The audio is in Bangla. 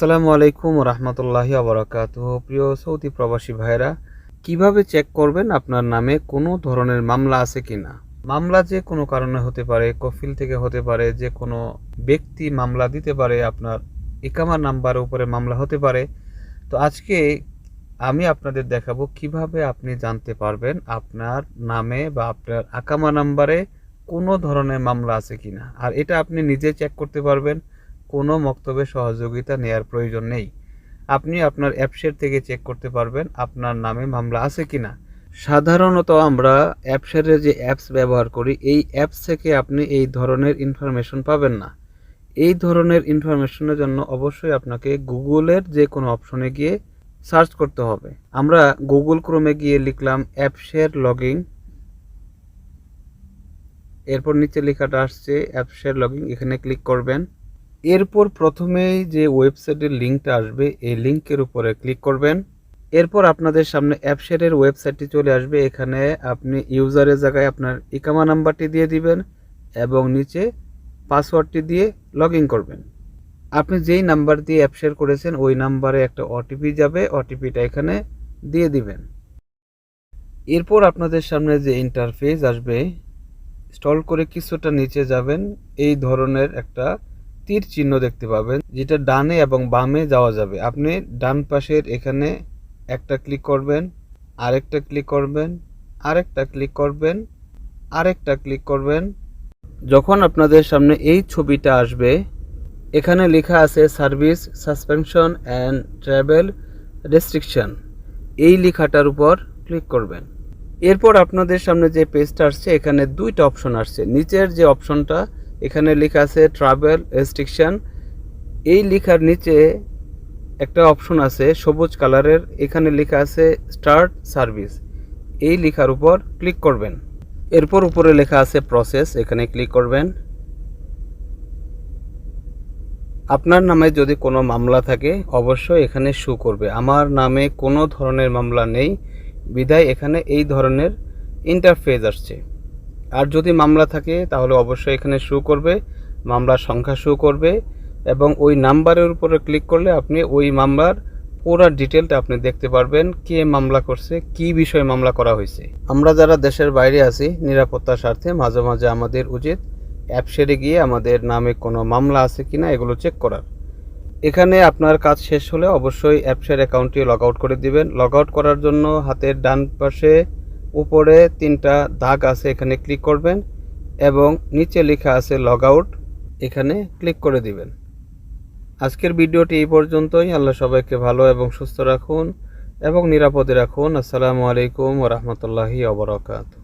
আসসালামু আলাইকুম রহমতুল্লাহি আবরাকাত প্রিয় সৌদি প্রবাসী ভাইরা কীভাবে চেক করবেন আপনার নামে কোনো ধরনের মামলা আছে কিনা? মামলা যে কোনো কারণে হতে পারে, কফিল থেকে হতে পারে, যে কোনো ব্যক্তি মামলা দিতে পারে, আপনার ইকামা নাম্বারের উপরে মামলা হতে পারে। তো আজকে আমি আপনাদের দেখাবো কীভাবে আপনি জানতে পারবেন আপনার নামে বা আপনার আকামা নাম্বারে কোনো ধরনের মামলা আছে কিনা। আর এটা আপনি নিজে চেক করতে পারবেন। কোনো মক্তব্যের সহযোগিতা নেয়ার প্রয়োজন নেই। আপনি আপনার অ্যাপসের থেকে চেক করতে পারবেন আপনার নামে মামলা আছে কিনা সাধারণত আমরা অ্যাপসের যে অ্যাপস ব্যবহার করি, এই অ্যাপস থেকে আপনি এই ধরনের ইনফরমেশন পাবেন না। এই ধরনের ইনফরমেশনের জন্য অবশ্যই আপনাকে গুগলের যে কোনো অপশনে গিয়ে সার্চ করতে হবে। আমরা গুগল ক্রোমে গিয়ে লিখলাম অ্যাপসের লগিং এরপর নিচে লেখাটা আসছে অ্যাপসের লগিং এখানে ক্লিক করবেন। এরপর প্রথমেই যে ওয়েবসাইটের লিঙ্কটা আসবে, এই লিঙ্কের উপরে ক্লিক করবেন। এরপর আপনাদের সামনে অ্যাপশেয়ারের ওয়েবসাইটটি চলে আসবে। এখানে আপনি ইউজারের জায়গায় আপনার ইকামা নাম্বারটি দিয়ে দিবেন এবং নিচে পাসওয়ার্ডটি দিয়ে লগ করবেন। আপনি যেই নাম্বার দিয়ে অ্যাপশেয়ার করেছেন, ওই নাম্বারে একটা ওটিপি যাবে। ওটিপিটা এখানে দিয়ে দিবেন। এরপর আপনাদের সামনে যে ইন্টারফেস আসবে স্টল করে কিছুটা নিচে যাবেন। এই ধরনের একটা তীর চিহ্ন দেখতে পাবেন, যেটা ডানে এবং বামে যাওয়া যাবে। আপনি ডান পাশের এখানে একটা ক্লিক করবেন, আরেকটা ক্লিক করবেন, আরেকটা ক্লিক করবেন, আরেকটা ক্লিক করবেন। যখন আপনাদের সামনে এই ছবিটা আসবে, এখানে লেখা আছে service, suspension and travel restriction. এই লেখাটার উপর ক্লিক করবেন। এরপর আপনাদের সামনে যে পেজটা আসছে, এখানে দুইটা অপশন আসছে। নিচের যে অপশনটা এখানে লেখা আছে ট্রাভেল রেস্ট্রিকশন এই লেখার নিচে একটা অপশন আছে, সবুজ কালারের এখানে লেখা আছে স্টার্ট সার্ভিস এই লেখার উপর ক্লিক করবেন। এরপর উপরে লেখা আছে প্রসেস এখানে ক্লিক করবেন। আপনার নামে যদি কোনো মামলা থাকে, অবশ্যই এখানে শু করবে। আমার নামে কোনো ধরনের মামলা নেই। বিদায় এখানে এই ধরনের ইন্টারফেস আসছে। আর যদি মামলা থাকে, তাহলে অবশ্যই এখানে শু করবে, মামলার সংখ্যা শু করবে, এবং ওই নাম্বারের উপরে ক্লিক করলে আপনি ওই মামলার পুরো ডিটেলটা আপনি দেখতে পারবেন, কে মামলা করছে, কি বিষয়ে মামলা করা হয়েছে। আমরা যারা দেশের বাইরে আছি, নিরাপত্তার স্বার্থে মাঝে মাঝে আমাদের উচিত অ্যাপসেরে গিয়ে আমাদের নামে কোনো মামলা আছে কি না এগুলো চেক করার। এখানে আপনার কাজ শেষ হলে অবশ্যই অ্যাপসের অ্যাকাউন্টটি লগ আউট করে দিবেন। লগ আউট করার জন্য হাতের ডান পাশে উপরে তিনটা দাগ আছে, এখানে ক্লিক করবেন এবং নিচে লেখা আছে লগ আউট এখানে ক্লিক করে দিবেন। আজকের ভিডিওটি এই পর্যন্তই। আল্লাহ সবাইকে ভালো এবং সুস্থ রাখুন এবং নিরাপদে রাখুন। আসসালামু আলাইকুম রহমতুল্লাহি অবরাকাত